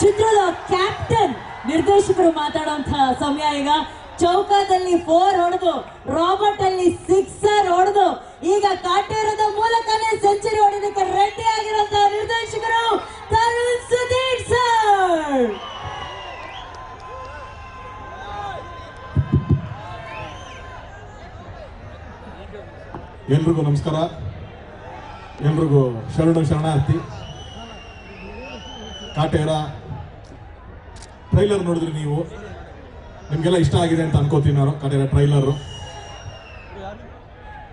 ಚಿತ್ರದ ಕ್ಯಾಪ್ಟನ್ ನಿರ್ದೇಶಕರು ಮಾತಾಡುವಂತಹ ಸಮಯ ಈಗ. ಚೌಕದಲ್ಲಿ ಫೋರ್ ಹೊಡೆದು ರಾಬರ್ಟ್ ಅಲ್ಲಿ ಸಿಕ್ಸರ್ ಹೊಡೆದು, ಈಗ ಕಾಟೇರದ ಮೂಲಕನೇ ಸೆಂಚುರಿ ಹೊಡೆದಕ್ಕೆ ರೆಡಿ ಆಗಿರುವಂತಹ ನಿರ್ದೇಶಕರು ತರುಣ್ ಸುಧೀರ್ ಸರ್ ಎಲ್ರಿಗೂ ನಮಸ್ಕಾರ. ಎಲ್ರಿಗೂ ಶರಣು ಶರಣಾರ್ಥಿ. ಕಾಟೇರ ಟ್ರೈಲರ್ ನೋಡಿದ್ರಿ ನೀವು? ನಿಮಗೆಲ್ಲ ಇಷ್ಟ ಆಗಿದೆ ಅಂತ ಅನ್ಕೋತೀನಿ ನಾನು ಕಡೆಯ ಟ್ರೈಲರು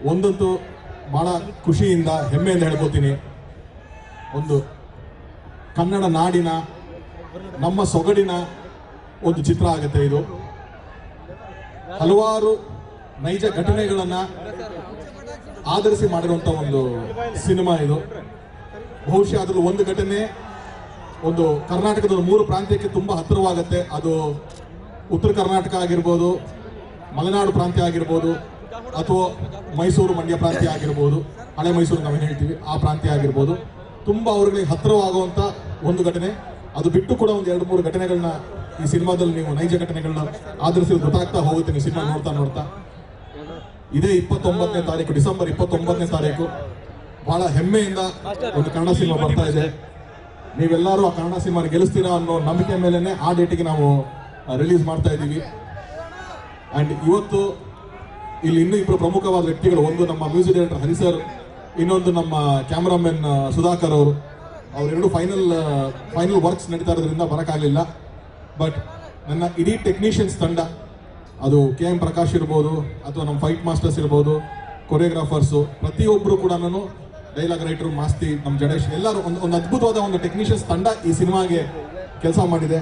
ಒಂದಂತೂ ಭಾಳ ಖುಷಿಯಿಂದ, ಹೆಮ್ಮೆಯಿಂದ ಹೇಳ್ಕೋತೀನಿ. ಒಂದು ಕನ್ನಡ ನಾಡಿನ, ನಮ್ಮ ಸೊಗಡಿನ ಒಂದು ಚಿತ್ರ ಆಗುತ್ತೆ ಇದು. ಹಲವಾರು ನೈಜ ಘಟನೆಗಳನ್ನು ಆಧರಿಸಿ ಮಾಡಿರುವಂತ ಒಂದು ಸಿನಿಮಾ ಇದು. ಬಹುಶಃ ಅದ್ರಲ್ಲಿ ಒಂದು ಘಟನೆ ಒಂದು ಕರ್ನಾಟಕದ ಮೂರು ಪ್ರಾಂತ್ಯಕ್ಕೆ ತುಂಬಾ ಹತ್ತಿರವಾಗುತ್ತೆ. ಅದು ಉತ್ತರ ಕರ್ನಾಟಕ ಆಗಿರ್ಬೋದು, ಮಲೆನಾಡು ಪ್ರಾಂತ್ಯ ಆಗಿರ್ಬೋದು, ಅಥವಾ ಮೈಸೂರು ಮಂಡ್ಯ ಪ್ರಾಂತ್ಯ ಆಗಿರ್ಬೋದು, ಹಳೆ ಮೈಸೂರು ನಾವೇನು ಹೇಳ್ತೀವಿ, ಆ ಪ್ರಾಂತ್ಯ ಆಗಿರ್ಬೋದು. ತುಂಬಾ ಅವ್ರಿಗೆ ಹತ್ತಿರವಾಗುವಂಥ ಒಂದು ಘಟನೆ. ಅದು ಬಿಟ್ಟು ಕೂಡ ಒಂದು ಎರಡು ಮೂರು ಘಟನೆಗಳನ್ನ ಈ ಸಿನಿಮಾದಲ್ಲಿ ನೀವು ನೈಜ ಘಟನೆಗಳನ್ನ ಆಧರಿಸಿ ಗೊತ್ತಾಗ್ತಾ ಹೋಗುತ್ತೆ, ನೀವು ಸಿನಿಮಾ ನೋಡ್ತಾ ನೋಡ್ತಾ. ಇದೇ ಇಪ್ಪತ್ತೊಂಬತ್ತನೇ ತಾರೀಕು, ಡಿಸೆಂಬರ್ ಇಪ್ಪತ್ತೊಂಬತ್ತನೇ ತಾರೀಕು. ಬಹಳ ಹೆಮ್ಮೆಯಿಂದ ಒಂದು ಕನ್ನಡ ಸಿನಿಮಾ ಬರ್ತಾ ಇದೆ. ನೀವೆಲ್ಲರೂ ಆ ಕನ್ನಡ ಸಿನಿಮಾ ಗೆಲ್ಲಿಸ್ತೀರಾ ಅನ್ನೋ ನಂಬಿಕೆ ಮೇಲೆನೆ ಆ ಡೇಟಿಗೆ ನಾವು ರಿಲೀಸ್ ಮಾಡ್ತಾ ಇದ್ದೀವಿ. ಅಂಡ್ ಇವತ್ತು ಇಲ್ಲಿ ಇನ್ನೂ ಇಬ್ಬರು ಪ್ರಮುಖವಾದ ವ್ಯಕ್ತಿಗಳು, ಒಂದು ನಮ್ಮ ಮ್ಯೂಸಿಕ್ ಡೈರೆಕ್ಟರ್ ಹರಿ ಸರ್ ಇನ್ನೊಂದು ನಮ್ಮ ಕ್ಯಾಮ್ರಾಮನ್ ಸುಧಾಕರ್ ಅವರು. ಅವರೆರಡು ಫೈನಲ್ ಫೈನಲ್ ವರ್ಕ್ಸ್ ನಡೀತಾ ಇರೋದ್ರಿಂದ ಬರೋಕ್ಕಾಗಲಿಲ್ಲ. ಬಟ್ ನನ್ನ ಇಡೀ ಟೆಕ್ನಿಷಿಯನ್ಸ್ ತಂಡ, ಅದು ಕೆ ಎಂ ಪ್ರಕಾಶ್ ಇರ್ಬೋದು, ಅಥವಾ ನಮ್ಮ ಫೈಟ್ ಮಾಸ್ಟರ್ಸ್ ಇರ್ಬೋದು ಕೊರಿಯೋಗ್ರಾಫರ್ಸು ಪ್ರತಿಯೊಬ್ಬರು ಕೂಡ ನಾನು ಡೈಲಾಗ್ ರೈಟರ್ ಮಾಸ್ತಿ ನಮ್ಮ ಜಡೇಶ್, ಎಲ್ಲರೂ ಒಂದು ಒಂದು ಅದ್ಭುತವಾದ ಒಂದು ಟೆಕ್ನಿಷಿಯನ್ಸ್ ತಂಡ ಈ ಸಿನಿಮಾಗೆ ಕೆಲಸ ಮಾಡಿದೆ.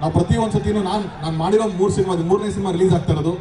ನಾವು ಪ್ರತಿ ಒಂದು ಸತಿನೂ ನಾನು ನಾನು ಮಾಡಿರೋ ಮೂರು ಸಿನಿಮಾ ಮೂರನೇ ಸಿನಿಮಾ ರಿಲೀಸ್ ಆಗ್ತಾ ಇರೋದು.